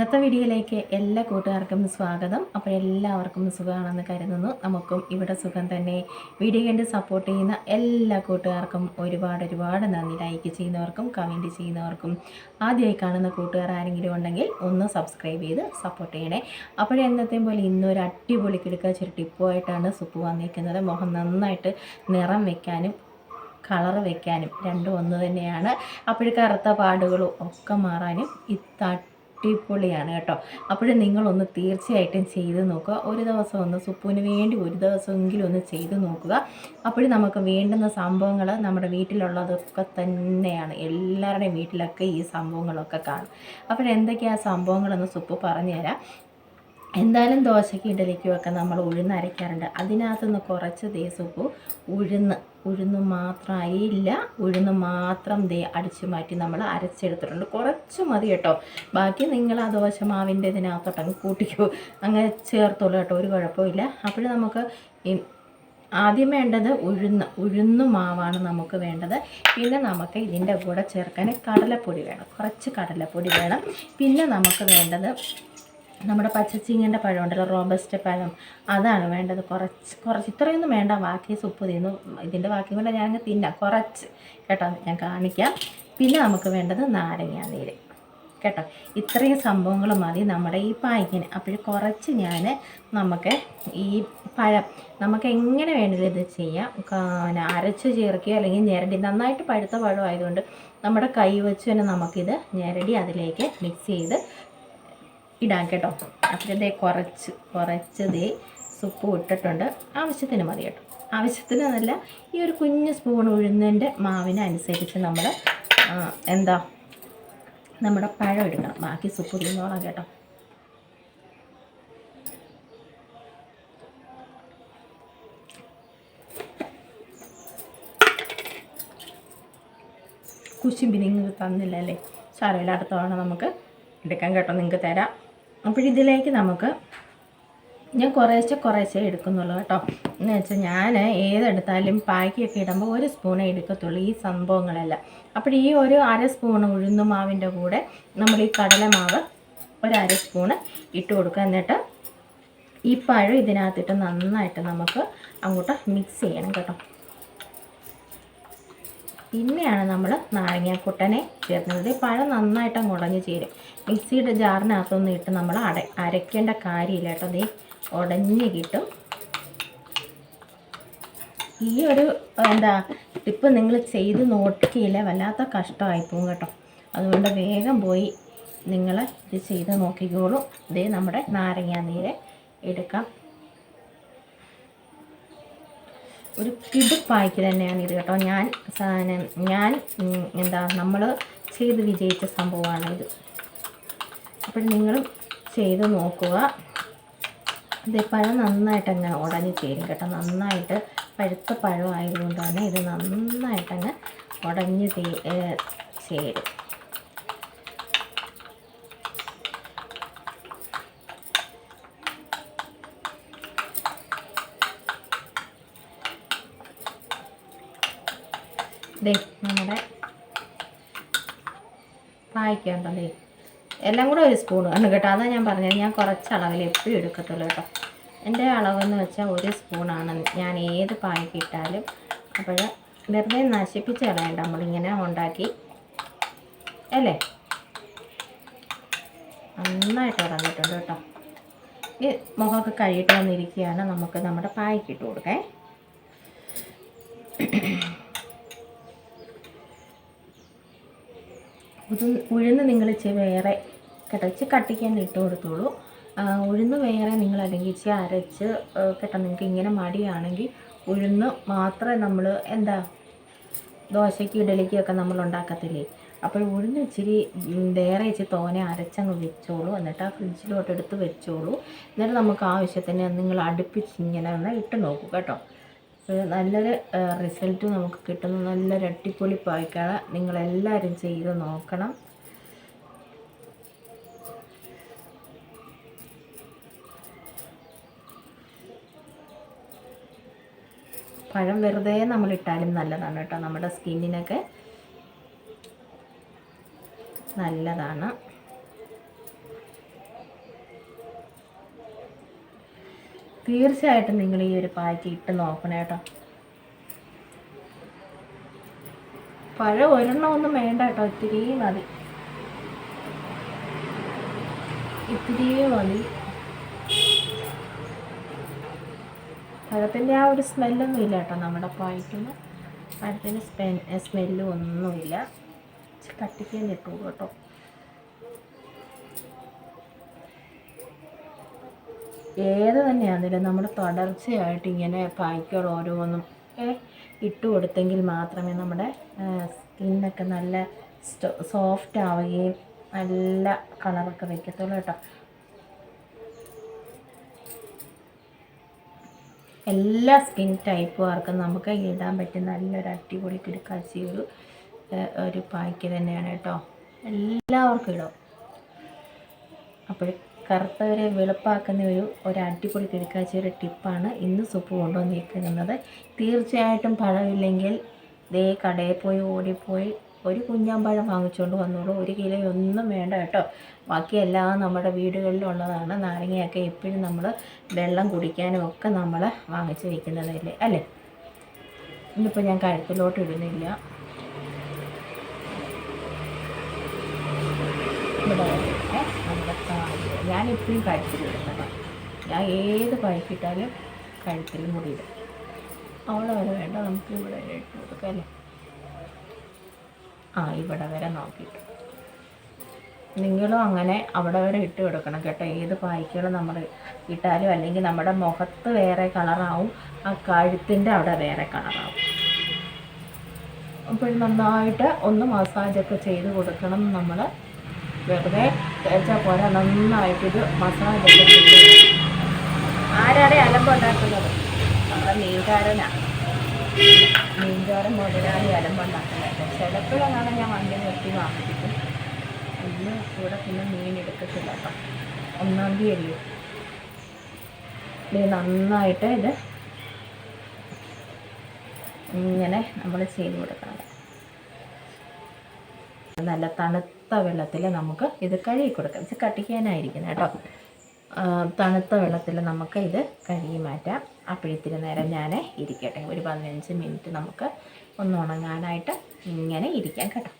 ഇന്നത്തെ വീഡിയോയിലേക്ക് എല്ലാ കൂട്ടുകാർക്കും സ്വാഗതം. അപ്പോൾ എല്ലാവർക്കും സുഖമാണെന്ന് കരുതുന്നു. നമുക്കും ഇവിടെ സുഖം തന്നെ. വീഡിയോ കണ്ട് സപ്പോർട്ട് ചെയ്യുന്ന എല്ലാ കൂട്ടുകാർക്കും ഒരുപാട് ഒരുപാട് നന്ദി. ലൈക്ക് ചെയ്യുന്നവർക്കും കമന്റ് ചെയ്യുന്നവർക്കും. ആദ്യമായി കാണുന്ന കൂട്ടുകാർ ആരെങ്കിലും ഉണ്ടെങ്കിൽ ഒന്ന് സബ്സ്ക്രൈബ് ചെയ്ത് സപ്പോർട്ട് ചെയ്യണേ. അപ്പോഴേ എന്നത്തെയും പോലെ ഇന്നൊരു അടിപൊളി കിടക്കാച്ചൊരു ടിപ്പുമായിട്ടാണ് സുപ്പ് വന്നിരിക്കുന്നത്. മുഖം നന്നായിട്ട് നിറം വെക്കാനും കളർ വെക്കാനും രണ്ടും ഒന്ന് തന്നെയാണ്. അപ്പോൾ കറുത്ത പാടുകളും ഒക്കെ മാറാനും ഇത് അടിപൊളിയാണ് കേട്ടോ. അപ്പോഴും നിങ്ങളൊന്ന് തീർച്ചയായിട്ടും ചെയ്ത് നോക്കുക. ഒരു ദിവസം ഒന്ന് സുപ്പുവിന് വേണ്ടി ഒരു ദിവസമെങ്കിലും ഒന്ന് ചെയ്ത് നോക്കുക. അപ്പോഴും നമുക്ക് വേണ്ടുന്ന സംഭവങ്ങൾ നമ്മുടെ വീട്ടിലുള്ളതൊക്കെ തന്നെയാണ്. എല്ലാവരുടെയും വീട്ടിലൊക്കെ ഈ സംഭവങ്ങളൊക്കെ കാണും. അപ്പോഴെന്തൊക്കെയാണ് സംഭവങ്ങളെന്ന് സുപ്പ് പറഞ്ഞു തരാം എന്തായാലും ദോശയ്ക്ക് ഇഡലിക്കും ഒക്കെ നമ്മൾ ഉഴുന്ന് അരയ്ക്കാറുണ്ട്. അതിനകത്തുനിന്ന് കുറച്ച് ദേ സുപ്പു ഉഴുന്ന് ഉഴുന്ന് മാത്രം ഉഴുന്ന് മാത്രം ദേ അടിച്ചു മാറ്റി നമ്മൾ അരച്ചെടുത്തിട്ടുണ്ട്. കുറച്ച് മതി കേട്ടോ. ബാക്കി നിങ്ങൾ ആ ദോശ മാവിന്റെ ഇതിനകത്തോട്ടങ്ങ് കൂട്ടിക്കോ. അങ്ങനെ ചേർത്തോളൂ കേട്ടോ ഒരു കുഴപ്പമില്ല അപ്പോൾ നമുക്ക് ആദ്യം വേണ്ടത് ഉഴുന്ന് ഉഴുന്ന് മാവാണ് നമുക്ക് വേണ്ടത്. പിന്നെ നമുക്ക് ഇതിന്റെ കൂടെ ചേർക്കാൻ കടലപ്പൊടി വേണം. കുറച്ച് കടലപ്പൊടി വേണം. പിന്നെ നമുക്ക് വേണ്ടത് നമ്മുടെ പച്ചച്ചീങ്ങന്റെ പഴം ഉണ്ടല്ലോ റോബസ്റ്റ് പഴം. അതാണ് വേണ്ടത്. കുറച്ച് കുറച്ച്. ഇത്രയൊന്നും വേണ്ട. ബാക്കി സുപ്പ് തിന്നു ഇതിന്റെ ബാക്കി കൊണ്ട് ഞാനങ്ങ് തിന്നാം. കുറച്ച്. കേട്ടോ ഞാൻ കാണിക്കാം. പിന്നെ നമുക്ക് വേണ്ടത് നാരങ്ങ നീര്. കേട്ടോ ഇത്രയും സംഭവങ്ങൾ മതി നമ്മുടെ ഈ പായ്ക്കിന്. അപ്പോൾ കുറച്ച് ഞാൻ നമുക്ക് ഈ പഴം നമുക്ക് എങ്ങനെ വേണമെങ്കിലും ഇത് ചെയ്യാം. അരച്ച് ചേർക്കുകയോ അല്ലെങ്കിൽ ഞെരടി. നന്നായിട്ട് പഴുത്ത പഴം ആയതുകൊണ്ട് നമ്മുടെ കൈ വെച്ച് തന്നെ നമുക്കിത് ഞെരടി അതിലേക്ക് മിക്സ് ചെയ്ത് ഇടാം കേട്ടോ. അപ്പോൾ കുറച്ച് കുറച്ച് ദേ സുപ്പ് ഇട്ടിട്ടുണ്ട്. ആവശ്യത്തിന് മതി കേട്ടോ. ആവശ്യത്തിന് നല്ല ഈ ഒരു കുഞ്ഞ് സ്പൂൺ ഉഴുന്നതിന്റെ മാവിനനുസരിച്ച് നമ്മൾ എന്താ നമ്മുടെ പഴം എടുക്കണം. ബാക്കി സുപ്പ് തിന്നോളാം കേട്ടോ. കുശുമ്പി നിങ്ങൾക്ക് തന്നില്ല അല്ലേ? സാരമില്ല നമുക്ക് എടുക്കാൻ കേട്ടോ. നിങ്ങൾക്ക് തരാം. അപ്പോഴിതിലേക്ക് നമുക്ക് ഞാൻ കുറേശ്ശെ കുറേശ്ശെ എടുക്കുന്നുള്ളൂ കേട്ടോ. എന്ന് വെച്ചാൽ ഞാൻ ഏതെടുത്താലും പാക്കിയൊക്കെ ഇടുമ്പോൾ ഒരു സ്പൂണേ എടുക്കത്തുള്ളൂ ഈ സംഭവങ്ങളെല്ലാം. അപ്പോൾ ഈ ഒരു അര സ്പൂൺ ഉഴുന്ന മാവിന്റെ കൂടെ നമ്മൾ ഈ കടലമാവ് ഒരു അര സ്പൂണ് ഇട്ട് കൊടുക്കുക. എന്നിട്ട് ഈ പഴം ഇതിനകത്തിട്ട് നന്നായിട്ട് നമുക്ക് അങ്ങോട്ട് മിക്സ് ചെയ്യണം കേട്ടോ. പിന്നെയാണ് നമ്മൾ നാരങ്ങാക്കുട്ടനെ ചേർക്കുന്നത്. പഴം നന്നായിട്ട് ഉടഞ്ഞ് ചേരും. മിക്സിയുടെ ജാറിനകത്തൊന്നും ഇട്ട് നമ്മൾ അട അരയ്ക്കേണ്ട കാര്യമില്ല കേട്ടോ. അതേ ഉടഞ്ഞ് കിട്ടും. ഈ ഒരു എന്താ ടിപ്പ് നിങ്ങൾ ചെയ്ത് നോക്കിയില്ല. വല്ലാത്ത കഷ്ടമായി പോകും കേട്ടോ. അതുകൊണ്ട് വേഗം പോയി നിങ്ങൾ ഇത് ചെയ്ത് നോക്കിക്കോളൂ. ഇതേ നമ്മുടെ നാരങ്ങാ നീര് എടുക്കാം. ഒരു കിടുപ്പായ്ക്ക് തന്നെയാണ് ഇത് കേട്ടോ. ഞാൻ ഞാൻ എന്താ നമ്മൾ ചെയ്ത് വിജയിച്ച സംഭവമാണ് ഇത്. അപ്പോൾ നിങ്ങളും ചെയ്ത് നോക്കുക. ഇത് പഴം നന്നായിട്ട് അങ്ങ് ഉടഞ്ഞു ചേരും കേട്ടോ. നന്നായിട്ട് പഴുത്ത പഴം ആയതുകൊണ്ട് തന്നെ ഇത് നന്നായിട്ടങ്ങ് ഉടഞ്ഞ് ചേരും. ദേ നമ്മുടെ പായ്ക്കുണ്ടോ ദേ എല്ലാം കൂടെ ഒരു സ്പൂൺ ആണ് കേട്ടോ. അതാണ് ഞാൻ പറഞ്ഞത്. ഞാൻ കുറച്ച് അളവിൽ എപ്പോഴും എടുക്കത്തുള്ളൂ കേട്ടോ. എന്റെ അളവെന്ന് വെച്ചാൽ ഒരു സ്പൂണാണ് ഞാൻ ഏത് പായ്ക്ക് ഇട്ടാലും അപ്പോൾ വെറുതെ നശിപ്പിച്ച് കളയണ്ട. നമ്മളിങ്ങനെ ഉണ്ടാക്കി അല്ലേ? നന്നായിട്ട് ഇറങ്ങിയിട്ടുണ്ട് കേട്ടോ. ഈ മുഖമൊക്കെ കഴുകിയിട്ട് വന്നിരിക്കുകയാണ്. നമുക്ക് നമ്മുടെ പായ്ക്ക് ഇട്ട് കൊടുക്കേ. ഇത് ഉഴുന്ന് നിങ്ങൾ ഇച്ചിരി വേറെ കേട്ടോ ഇച്ചിരി ഇട്ട് കൊടുത്തോളൂ. ഉഴുന്ന് വേറെ നിങ്ങൾ അല്ലെങ്കിൽ അരച്ച് കേട്ടോ നിങ്ങൾക്ക് ഇങ്ങനെ മടിയാണെങ്കിൽ ഉഴുന്ന് മാത്രമേ നമ്മൾ എന്താ ദോശയ്ക്ക് ഇഡലിക്കൊക്കെ നമ്മൾ ഉണ്ടാക്കത്തില്ലേ? അപ്പോൾ ഉഴുന്ന് ഇച്ചിരി വേറെ ഇച്ചിരി തോനെ അരച്ചങ്ങ് വെച്ചോളൂ. എന്നിട്ട് ആ ഫ്രിഡ്ജിലോട്ട് എടുത്ത് വെച്ചോളൂ. എന്നിട്ട് നമുക്ക് ആവശ്യത്തിന് നിങ്ങൾ അടുപ്പിച്ച് ഇങ്ങനെ ഒന്ന് ഇട്ട് നോക്കൂ കേട്ടോ. നല്ലൊരു റിസൾട്ട് നമുക്ക് കിട്ടുന്ന. നല്ലൊരു അടിപൊളി പായ്ക്കാണ്. നിങ്ങളെല്ലാവരും ചെയ്ത് നോക്കണം. പഴം വെറുതെ നമ്മളിട്ടാലും നല്ലതാണ് കേട്ടോ. നമ്മുടെ സ്കിന്നിനൊക്കെ നല്ലതാണ്. തീർച്ചയായിട്ടും നിങ്ങൾ ഈ ഒരു പായ്ക്ക് ഇട്ട് നോക്കണം കേട്ടോ. പഴം ഒരെണ്ണം ഒന്നും വേണ്ട കേട്ടോ ഇത്തിരി മതി. ഇത്തിരി മതി. പഴത്തിന്റെ ആ ഒരു സ്മെല്ലൊന്നും ഇല്ല കേട്ടോ നമ്മുടെ പായ്ക്കുന്ന പഴത്തിന്റെ സ്മെ സ്മെല്ലും ഒന്നുമില്ല. കട്ടിക്കാൻ കിട്ടുള്ളൂ കേട്ടോ ഏത് തന്നെയാണെങ്കിലും നമ്മൾ തുടർച്ചയായിട്ട് ഇങ്ങനെ പായ്ക്കുകൾ ഓരോന്നും ഇട്ട് കൊടുത്തെങ്കിൽ മാത്രമേ നമ്മുടെ സ്കിന്നൊക്കെ നല്ല സോഫ്റ്റ് ആവുകയും നല്ല കളറൊക്കെ വയ്ക്കത്തുള്ളൂ കേട്ടോ. എല്ലാ സ്കിൻ ടൈപ്പുകാർക്കും നമുക്ക് ഇടാൻ പറ്റിയ നല്ലൊരു അടിപൊളി കിടക്കാച്ചി ഒരു ഒരു പായ്ക്ക് തന്നെയാണ് കേട്ടോ. എല്ലാവർക്കും ഇടും. അപ്പോൾ കറുത്തവരെ വെളുപ്പാക്കുന്ന ഒരു ഒരു അടിപൊളി കിടക്കാച്ച ഒരു ടിപ്പാണ് ഇന്ന് സൂപ്പ് കൊണ്ടുവന്നിരിക്കുന്നത്. തീർച്ചയായിട്ടും പഴമില്ലെങ്കിൽ ദേ കടയിൽ പോയി ഓടിപ്പോയി ഒരു കുഞ്ഞാമ്പഴം വാങ്ങിച്ചുകൊണ്ട് വന്നോളൂ. ഒരു കിലോ ഒന്നും വേണ്ട കേട്ടോ. ബാക്കിയെല്ലാം നമ്മുടെ വീടുകളിലുള്ളതാണ്. നാരങ്ങയൊക്കെ എപ്പോഴും നമ്മൾ വെള്ളം കുടിക്കാനും ഒക്കെ നമ്മൾ വാങ്ങിച്ചു വയ്ക്കുന്നതല്ലേ അല്ലേ? ഇന്നിപ്പോൾ ഞാൻ കഴുത്തിലോട്ട് ഇടുന്നില്ല. ഇവിടെ ഞാൻ എപ്പോഴും കഴുത്തിലിടുന്നത് ഞാൻ ഏത് പഴക്കിട്ടാലും കഴുത്തിൽ മുടിയിടും അവിടെ വരെ വേണ്ട നമുക്ക് ഇവിടെ ഇട്ട് കൊടുക്കാം അല്ലേ? ആ ഇവിടെ വരെ നോക്കിയിട്ട്. നിങ്ങളും അങ്ങനെ അവിടെ വരെ ഇട്ട് കൊടുക്കണം കേട്ടോ. ഏത് പായ്ക്കുകൾ നമ്മൾ ഇട്ടാലും അല്ലെങ്കിൽ നമ്മുടെ മുഖത്ത് വേറെ കളറാവും ആ കഴുത്തിന്റെ അവിടെ വേറെ കളറാവും. അപ്പോൾ നന്നായിട്ട് ഒന്ന് മസാജൊക്കെ ചെയ്ത് കൊടുക്കണം നമ്മൾ വെറുതെ തേച്ചാൽ പോരാ. നന്നായിട്ടിത് മസാല ആരാടെ അലമ്പുണ്ടാക്കുന്നത്? നമ്മുടെ മീൻകാരനാണ് മീൻകാരൻ മുതലാളി അലമ്പുണ്ടാക്കുന്നത്. ചിലപ്പോഴെന്നാണ് ഞാൻ വണ്ടി നിർത്തി വാങ്ങിപ്പിക്കും. ഇന്ന് ഇവിടെ പിന്നെ മീൻ എടുക്കത്തില്ല കേട്ടോ. ഒന്നാം തീയതി അല്ലേ ഇത് നന്നായിട്ട് ഇത് ഇങ്ങനെ നമ്മൾ ചെയ്ത് കൊടുക്കണം. നല്ല തണുത്ത വെള്ളത്തിൽ നമുക്ക് ഇത് കഴുകി കൊടുക്കാം. ഇത് കട്ടിക്കാനായിരിക്കുന്നത് കേട്ടോ. തണുത്ത വെള്ളത്തിൽ നമുക്ക് ഇത് കഴുകി മാറ്റാം. അപ്പോഴിത്തിരി നേരം ഞാൻ ഇരിക്കട്ടെ. ഒരു പതിനഞ്ച് മിനിറ്റ് നമുക്ക് ഒന്ന് ഉണങ്ങാനായിട്ട് ഇങ്ങനെ ഇരിക്കാം കേട്ടോ.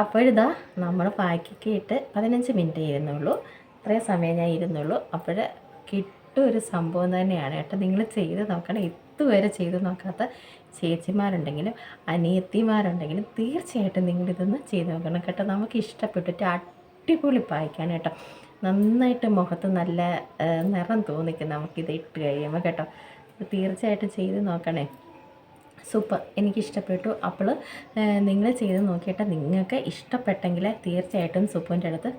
അപ്പോഴിതാ നമ്മൾ പാക്കിക്ക് ഇട്ട് പതിനഞ്ച് മിനിറ്റ് ഇരുന്നുള്ളൂ. ഇത്രയും സമയം ഞാൻ ഇരുന്നുള്ളൂ. അപ്പോൾ കിട്ടും. ഒരു സംഭവം തന്നെയാണ്. കേട്ടോ നിങ്ങൾ ചെയ്ത് നോക്കണം. ഇതുവരെ ചെയ്ത് നോക്കാത്ത ചേച്ചിമാരുണ്ടെങ്കിലും അനിയത്തിമാരുണ്ടെങ്കിലും തീർച്ചയായിട്ടും നിങ്ങളിതൊന്ന് ചെയ്ത് നോക്കണം കേട്ടോ. നമുക്ക് ഇഷ്ടപ്പെട്ടിട്ട് അടിപൊളി പായ്ക്കാൻ കേട്ടോ. നന്നായിട്ട് മുഖത്ത് നല്ല നിറം തോന്നിക്കും നമുക്കിത് ഇട്ട് കഴിയുമ്പോൾ കേട്ടോ. തീർച്ചയായിട്ടും ചെയ്ത് നോക്കണേ. സൂപ്പർ. എനിക്കിഷ്ടപ്പെട്ടു. അപ്പോൾ നിങ്ങൾ ചെയ്ത് നോക്കിയിട്ട് നിങ്ങൾക്ക് ഇഷ്ടപ്പെട്ടെങ്കിൽ തീർച്ചയായിട്ടും സുപ്പുവിന്റെ അടുത്ത്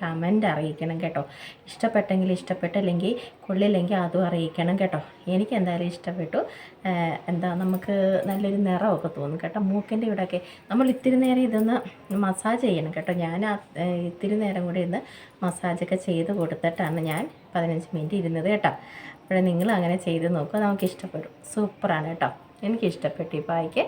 കമന്റ് അറിയിക്കണം കേട്ടോ. ഇഷ്ടപ്പെട്ടെങ്കിൽ ഇഷ്ടപ്പെട്ടില്ലെങ്കിൽ കൊള്ളില്ലെങ്കിൽ അതും അറിയിക്കണം കേട്ടോ. എനിക്ക് എന്തായാലും ഇഷ്ടപ്പെട്ടു. എന്താ നമുക്ക് നല്ലൊരു നിറമൊക്കെ തോന്നും കേട്ടോ. മൂക്കിന്റെ ഇവിടെയൊക്കെ നമ്മൾ ഇത്തിരി നേരം ഇതൊന്ന് മസാജ് ചെയ്യണം കേട്ടോ. ഞാൻ ഇത്തിരി നേരം കൂടി ഇന്ന് മസാജൊക്കെ ചെയ്ത് കൊടുത്തിട്ടാണ് ഞാൻ പതിനഞ്ച് മിനിറ്റ് ഇരുന്നത് കേട്ടോ. അപ്പോൾ നിങ്ങൾ അങ്ങനെ ചെയ്ത് നോക്കുക നമുക്ക് ഇഷ്ടപ്പെടും സൂപ്പറാണ് കേട്ടോ. എനിക്ക് ഇഷ്ടപ്പെട്ടു ഈ പായ്ക്ക്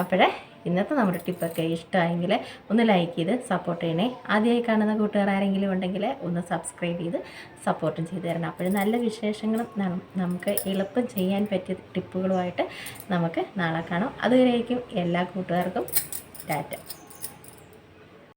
അപ്പോഴേ ഇന്നത്തെ നമ്മുടെ ടിപ്പൊക്കെ ഇഷ്ടമായെങ്കിൽ ഒന്ന് ലൈക്ക് ചെയ്ത് സപ്പോർട്ട് ചെയ്യണേ. ആദ്യമായി കാണുന്ന കൂട്ടുകാർ ആരെങ്കിലും ഉണ്ടെങ്കിൽ ഒന്ന് സബ്സ്ക്രൈബ് ചെയ്ത് സപ്പോർട്ടും ചെയ്തു തരണം. അപ്പോഴും നല്ല വിശേഷങ്ങളും നമുക്ക് എളുപ്പം ചെയ്യാൻ പറ്റിയ ടിപ്പുകളുമായിട്ട് നമുക്ക് നാളെ കാണാം. അതുവരേക്കും എല്ലാ കൂട്ടുകാർക്കും ടാറ്റ.